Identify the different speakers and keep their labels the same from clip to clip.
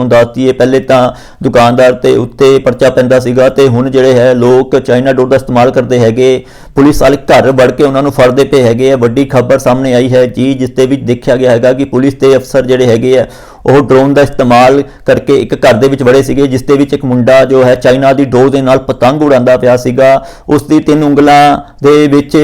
Speaker 1: ਤੁਹਾਨੂੰ ਦੱਸ ਦਈਏ ਪਹਿਲੇ ਤਾਂ ਦੁਕਾਨਦਾਰ ਤੇ ਉੱਤੇ ਪਰਚਾ ਪੈਂਦਾ ਸੀਗਾ ਤੇ ਹੁਣ ਜਿਹੜੇ ਹੈ ਲੋਕ ਚਾਈਨਾ ਡੋਰ ਦਾ ਇਸਤੇਮਾਲ ਕਰਦੇ ਹੈਗੇ। ਪੁਲਿਸ ਵਾਲੇ ਘਰ ਵੜ ਕੇ ਉਹਨਾਂ ਨੂੰ ਫੜਦੇ ਪਏ ਹੈਗੇ ਆ। ਵੱਡੀ ਖਬਰ ਸਾਹਮਣੇ ਆਈ ਹੈ ਜੀ, ਜਿਸ ਤੇ ਵਿੱਚ ਦੇਖਿਆ ਗਿਆ ਹੈਗਾ ਕਿ ਪੁਲਿਸ ਦੇ ਅਫਸਰ ਜਿਹੜੇ ਹੈਗੇ ਆ ਉਹ ਡਰੋਨ ਦਾ ਇਸਤੇਮਾਲ ਕਰਕੇ ਇੱਕ ਘਰ ਦੇ ਵਿੱਚ ਵੜੇ ਸੀਗੇ, ਜਿਸ ਦੇ ਵਿੱਚ ਇੱਕ ਮੁੰਡਾ ਜੋ ਹੈ ਚਾਈਨਾ ਦੀ ਡੋਰ ਦੇ ਨਾਲ ਪਤੰਗ ਉਡਾਉਂਦਾ ਪਿਆ ਸੀਗਾ। ਉਸ ਦੀ ਤਿੰਨ ਉਂਗਲਾਂ ਦੇ ਵਿੱਚ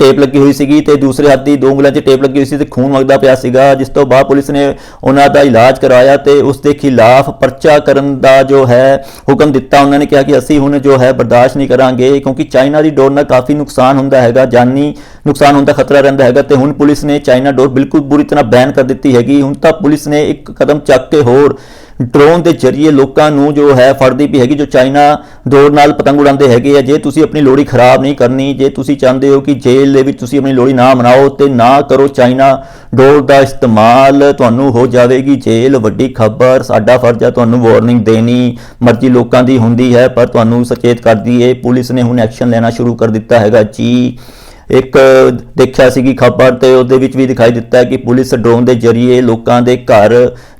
Speaker 1: ਟੇਪ ਲੱਗੀ ਹੋਈ ਸੀਗੀ ਤੇ ਦੂਸਰੇ ਹੱਥ ਦੀ ਦੋ ਉਂਗਲਾਂ 'ਚ ਟੇਪ ਲੱਗੀ ਹੋਈ ਸੀ ਤੇ ਖੂਨ ਵਗਦਾ ਪਿਆ ਸੀਗਾ, ਜਿਸ ਤੋਂ ਬਾਅਦ ਪੁਲਿਸ ਨੇ ਉਹਨਾਂ ਦਾ ਇਲਾਜ ਕਰਵਾਇਆ ਤੇ ਉਸ ਦੇ ਖਿਲਾਫ ਪਰਚਾ ਕਰਨ ਦਾ ਜੋ ਹੈ ਹੁਕਮ ਦਿੱਤਾ। ਉਹਨਾਂ ਨੇ ਕਿਹਾ ਕਿ ਅਸੀਂ ਹੁਣ ਜੋ ਹੈ ਬਰਦਾਸ਼ਤ ਨਹੀਂ ਕਰਾਂਗੇ, ਕਿਉਂਕਿ ਚਾਈਨਾ ਦੀ ਡੋਰ ਨਾਲ ਕਾਫੀ ਨੁਕਸਾਨ ਹੁੰਦਾ ਹੈਗਾ। ਜਾਨੀ ਨੁਕਸਾਨ ਹੋਣ ਦਾ ਖਤਰਾ ਰਹਿੰਦਾ ਹੈਗਾ ਤੇ ਹੁਣ ਪੁਲਿਸ ਨੇ ਚਾਈਨਾ ਡੋਰ ਬਿਲਕੁਲ ਬੁਰੀ ਤਰ੍ਹਾਂ ਬੈਨ ਕਰ ਦਿੱਤੀ ਹੈਗੀ। ਹੁਣ ਤਾਂ ਪੁਲਿਸ ਨੇ ਇੱਕ ਕਦਮ ਚੱਕ ਕੇ ਹੋਰ ਡਰੋਨ ਦੇ ਜ਼ਰੀਏ ਲੋਕਾਂ ਨੂੰ ਜੋ ਹੈ ਫੜਦੀ ਵੀ ਹੈਗੀ, ਜੋ ਚਾਈਨਾ ਡੋਰ ਨਾਲ ਪਤੰਗ ਉਡਾਉਂਦੇ ਹੈਗੇ ਆ, ਜੇ ਤੁਸੀਂ ਆਪਣੀ ਲੋੜੀ ਖਰਾਬ ਨਹੀਂ ਕਰਨੀ, ਜੇ ਤੁਸੀਂ ਚਾਹੁੰਦੇ ਹੋ ਕਿ ਜੇਲ੍ਹ ਦੇ ਵਿੱਚ ਤੁਸੀਂ ਆਪਣੀ ਲੋੜੀ ਨਾ ਮਨਾਓ, ਤੇ ਨਾ ਕਰੋ ਚਾਈਨਾ ਡੋਰ ਦਾ ਇਸਤੇਮਾਲ। ਤੁਹਾਨੂੰ ਹੋ ਜਾਵੇਗੀ ਜੇਲ੍ਹ, ਵੱਡੀ ਖਬਰ, ਸਾਡਾ ਫਰਜ਼ ਹੈ ਤੁਹਾਨੂੰ ਵਾਰਨਿੰਗ ਦੇਣੀ। ਮਰਜ਼ੀ ਲੋਕਾਂ ਦੀ ਹੁੰਦੀ ਹੈ, ਪਰ ਤੁਹਾਨੂੰ ਸੁਚੇਤ ਕਰਦੀ ਹੈ ਪੁਲਿਸ ਨੇ ਹੁਣ ਐਕਸ਼ਨ ਲੈਣਾ ਸ਼ੁਰੂ ਕਰ ਦਿੱਤਾ ਹੈਗਾ ਜੀ। ਇੱਕ ਦੇਖਿਆ ਸੀ ਕਿ ਖਬਰ ਤੇ ਉਹਦੇ ਵਿੱਚ ਵੀ ਦਿਖਾਈ ਦਿੱਤਾ ਹੈ ਕਿ ਪੁਲਿਸ ਡਰੋਨ ਦੇ ਜ਼ਰੀਏ ਲੋਕਾਂ ਦੇ ਘਰ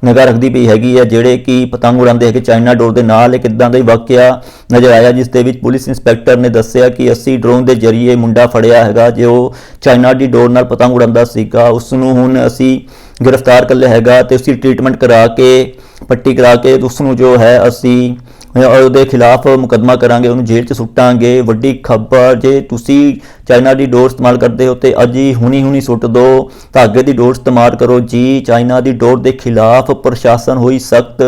Speaker 1: ਨਿਗਾਹ ਰੱਖਦੀ ਪਈ ਹੈਗੀ ਹੈ, ਜਿਹੜੇ ਕਿ ਪਤੰਗ ਉਡਾਉਂਦੇ ਹੈਗੇ, ਚਾਈਨਾ ਡੋਰ ਦੇ ਨਾਲ ਇੱਕ ਇਦਾਂ ਦਾ ਹੀ ਵਾਕਿਆ ਨਜ਼ਰ ਆਇਆ, ਜਿਸ ਦੇ ਵਿੱਚ ਪੁਲਿਸ ਇੰਸਪੈਕਟਰ ਨੇ ਦੱਸਿਆ ਕਿ ਅਸੀਂ ਡਰੋਨ ਦੇ ਜ਼ਰੀਏ ਮੁੰਡਾ ਫੜਿਆ ਹੈਗਾ, ਜੋ ਚਾਈਨਾ ਦੀ ਡੋਰ ਨਾਲ ਪਤੰਗ ਉਡਾਉਂਦਾ ਸੀਗਾ, ਉਸ ਨੂੰ ਹੁਣ ਅਸੀਂ ਗ੍ਰਿਫਤਾਰ ਕਰ ਲਿਆ ਹੈਗਾ ਤੇ ਉਸਦੀ ਟ੍ਰੀਟਮੈਂਟ ਕਰਾ ਕੇ, ਪੱਟੀ ਕਰਾ ਕੇ ਉਸ ਨੂੰ ਜੋ ਹੈ ਅਸੀਂ ਉਹਦੇ ਖਿਲਾਫ ਮੁਕੱਦਮਾ ਕਰਾਂਗੇ, ਉਹਨੂੰ ਜੇਲ੍ਹ 'ਚ ਸੁੱਟਾਂਗੇ। ਵੱਡੀ ਖਬਰ, ਜੇ ਤੁਸੀਂ ਚਾਈਨਾ ਦੀ ਡੋਰ ਇਸਤੇਮਾਲ ਕਰਦੇ ਹੋ ਤੇ ਅੱਜ ਹੀ ਹੁਣੀ ਹੁਣੀ ਸੁੱਟ ਦਿਓ ਧਾਗੇ ਦੀ ਡੋਰ ਇਸਤੇਮਾਲ ਕਰੋ ਜੀ। ਚਾਈਨਾ ਦੀ ਡੋਰ ਦੇ ਖਿਲਾਫ ਪ੍ਰਸ਼ਾਸਨ ਹੋਈ ਸਖਤ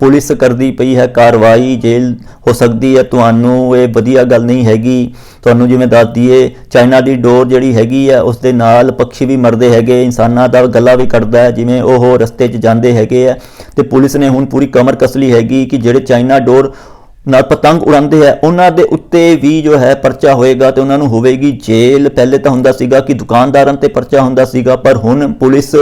Speaker 1: ਪੁਲਿਸ ਕਰਦੀ ਪਈ ਹੈ, ਕਾਰਵਾਈ ਜੇਲ੍ਹ ਹੋ ਸਕਦੀ ਹੈ। ਤੁਹਾਨੂੰ ਇਹ ਵਧੀਆ ਗੱਲ ਨਹੀਂ ਹੈਗੀ। ਤੁਹਾਨੂੰ ਜਿਵੇਂ ਦੱਸ ਦਈਏ, ਚਾਈਨਾ ਦੀ ਡੋਰ ਜਿਹੜੀ ਹੈਗੀ ਹੈ ਉਸ ਦੇ ਨਾਲ ਪੱਖੀ ਵੀ ਮਰਦੇ ਹੈਗੇ, ਇਨਸਾਨਾਂ ਦਾ ਗਲਾ ਵੀ ਕੱਟਦਾ ਹੈ, ਜਿਵੇਂ ਉਹ ਰਸਤੇ 'ਚ ਜਾਂਦੇ ਹੈਗੇ ਆ। ਤੇ ਪੁਲਿਸ ਨੇ ਹੁਣ ਪੂਰੀ ਕਮਰ ਕਸ ਲਈ ਹੈਗੀ ਕਿ ਜਿਹੜੇ ਚਾਈਨਾ ਡੋਰ ਨਾਲ ਪਤੰਗ ਉਡਾਉਂਦੇ ਹੈ। ਉਹਨਾਂ ਦੇ ਉੱਤੇ ਵੀ ਜੋ ਹੈ ਪਰਚਾ ਹੋਏਗਾ ਤੇ ਉਹਨਾਂ ਨੂੰ ਹੋਵੇਗੀ ਜੇਲ੍ਹ। ਪਹਿਲੇ ਤਾਂ ਹੁੰਦਾ ਸੀਗਾ ਕਿ ਦੁਕਾਨਦਾਰਾਂ ਤੇ ਪਰਚਾ ਹੁੰਦਾ ਸੀਗਾ, ਪਰ ਹੁਣ ਪੁਲਿਸ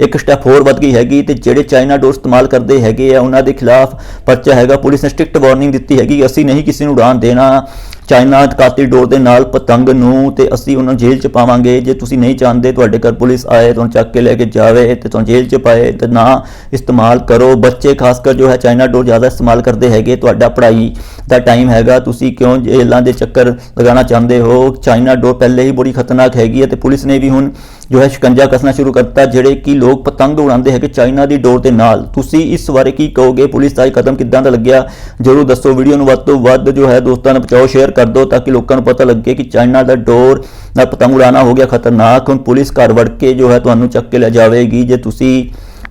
Speaker 1: ਇੱਕ ਸਟੈਪ ਹੋਰ ਵੱਧ ਗਈ ਹੈਗੀ ਤੇ ਜਿਹੜੇ ਚਾਈਨਾ ਡੋਰ ਇਸਤੇਮਾਲ ਕਰਦੇ ਹੈਗੇ ਆ, ਉਹਨਾਂ ਦੇ ਖਿਲਾਫ ਪਰਚਾ ਹੈਗਾ। ਪੁਲਿਸ ਨੇ ਸਟ੍ਰਿਕਟ ਵਾਰਨਿੰਗ ਦਿੱਤੀ ਹੈਗੀ, ਅਸੀਂ ਨਹੀਂ ਕਿਸੇ ਨੂੰ ਉਡਾਣ ਦੇਣਾ। ਚਾਈਨਾ ਕਾਤੀ ਡੋਰ ਦੇ ਨਾਲ ਪਤੰਗ ਨੂੰ ਤੇ ਅਸੀਂ ਉਹਨਾਂ ਨੂੰ ਜੇਲ੍ਹ 'ਚ ਪਾਵਾਂਗੇ। ਜੇ ਤੁਸੀਂ ਨਹੀਂ ਚਾਹੁੰਦੇ ਤੁਹਾਡੇ ਘਰ ਪੁਲਿਸ ਆਏ, ਤੁਹਾਨੂੰ ਚੱਕ ਕੇ ਲੈ ਕੇ ਜਾਵੇ ਤੇ ਤੁਹਾਨੂੰ ਜੇਲ੍ਹ 'ਚ ਪਾਏ, ਤੇ ਨਾ ਇਸਤੇਮਾਲ ਕਰੋ। ਬੱਚੇ ਖਾਸ ਕਰ ਜੋ ਹੈ ਚਾਈਨਾ ਡੋਰ ਜ਼ਿਆਦਾ ਇਸਤੇਮਾਲ ਕਰਦੇ ਹੈਗੇ। ਤੁਹਾਡਾ ਪੜ੍ਹਾਈ ਦਾ ਟਾਈਮ ਹੈਗਾ। ਤੁਸੀਂ ਕਿਉਂ ਜੇਲ੍ਹਾਂ ਦੇ ਚੱਕਰ ਲਗਾਉਣਾ ਚਾਹੁੰਦੇ ਹੋ? ਚਾਈਨਾ ਡੋਰ ਪਹਿਲੇ ਹੀ ਬੜੀ ਖਤਰਨਾਕ ਹੈਗੀ ਹੈ ਤੇ ਪੁਲਿਸ ਨੇ ਵੀ ਹੁਣ ਜੋ ਹੈ ਸ਼ਿਕੰਜਾ ਕੱਸਣਾ ਸ਼ੁਰੂ ਕਰਤਾ, ਜਿਹੜੇ ਕਿ ਲੋਕ ਪਤੰਗ ਉਡਾਉਂਦੇ ਹੈਗੇ ਚਾਈਨਾ ਦੀ ਡੋਰ ਦੇ ਨਾਲ। ਤੁਸੀਂ ਇਸ ਬਾਰੇ ਕੀ ਕਹੋਗੇ? ਪੁਲਿਸ ਦਾ ਇਹ ਕਦਮ ਕਿੱਦਾਂ ਦਾ ਲੱਗਿਆ? ਜਰੂਰ ਦੱਸੋ, ਵੀਡੀਓ ਨੂੰ ਵੱਧ ਤੋਂ ਵੱਧ ਜੋ ਹੈ ਦੋਸਤਾਂ ਨੂੰ ਪਹੁੰਚਾਓ ਸ਼ੇਅਰ ਕਰ ਦਿਓ, ਤਾਂ ਕਿ ਲੋਕਾਂ ਨੂੰ ਪਤਾ ਲੱਗੇ ਕਿ ਚਾਈਨਾ ਦਾ ਡੋਰ ਨਾਲ ਪਤੰਗ ਉਡਾਉਣਾ ਹੋ ਗਿਆ ਖਤਰਨਾਕ। ਹੁਣ ਪੁਲਿਸ ਘਰ ਵੜ ਕੇ ਜੋ ਹੈ ਤੁਹਾਨੂੰ ਚੱਕ ਕੇ ਲੈ ਜਾਵੇਗੀ। ਜੇ ਤੁਸੀਂ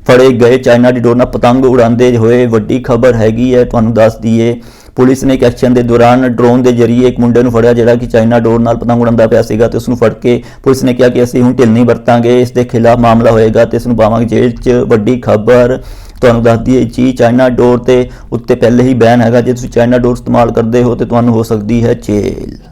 Speaker 1: ਫੜੇ ਗਏ ਚਾਈਨਾ ਦੀ ਡੋਰ ਨਾਲ ਪਤੰਗ ਉਡਾਉਂਦੇ ਹੋਏ ਵੱਡੀ ਖਬਰ ਹੈਗੀ ਹੈ, ਤੁਹਾਨੂੰ ਦੱਸ ਦਈਏ। ਪੁਲਿਸ ਨੇ ਇੱਕ ਐਕਸ਼ਨ ਦੇ ਦੌਰਾਨ ਡਰੋਨ ਦੇ ਜ਼ਰੀਏ ਇੱਕ ਮੁੰਡੇ ਨੂੰ ਫੜਿਆ, ਜਿਹੜਾ ਕਿ ਚਾਈਨਾ ਡੋਰ ਨਾਲ ਪਤੰਗ ਉਡਾਉਂਦਾ ਪਿਆ ਸੀਗਾ ਤੇ ਉਸ ਨੂੰ ਫੜ ਕੇ ਪੁਲਿਸ ਨੇ ਕਿਹਾ ਕਿ ਅਸੀਂ ਹੁਣ ਢਿੱਲ ਨਹੀਂ ਵਰਤਾਂਗੇ, ਇਸ ਦੇ ਖਿਲਾਫ ਮਾਮਲਾ ਹੋਏਗਾ ਤੇ ਇਸ ਨੂੰ ਪਾਵਾਂਗੇ ਜੇਲ੍ਹ 'ਚ। ਵੱਡੀ ਖਬਰ ਤੁਹਾਨੂੰ ਦੱਸ ਦਈਏ, ਜੀ, ਚਾਈਨਾ ਡੋਰ ਤੇ ਉੱਤੇ ਪਹਿਲੇ ਹੀ ਬੈਨ ਹੈਗਾ, ਜੇ ਤੁਸੀਂ ਚਾਈਨਾ ਡੋਰ ਇਸਤੇਮਾਲ ਕਰਦੇ ਹੋ ਤੇ ਤੁਹਾਨੂੰ ਹੋ ਸਕਦੀ ਹੈ ਜੇਲ੍ਹ।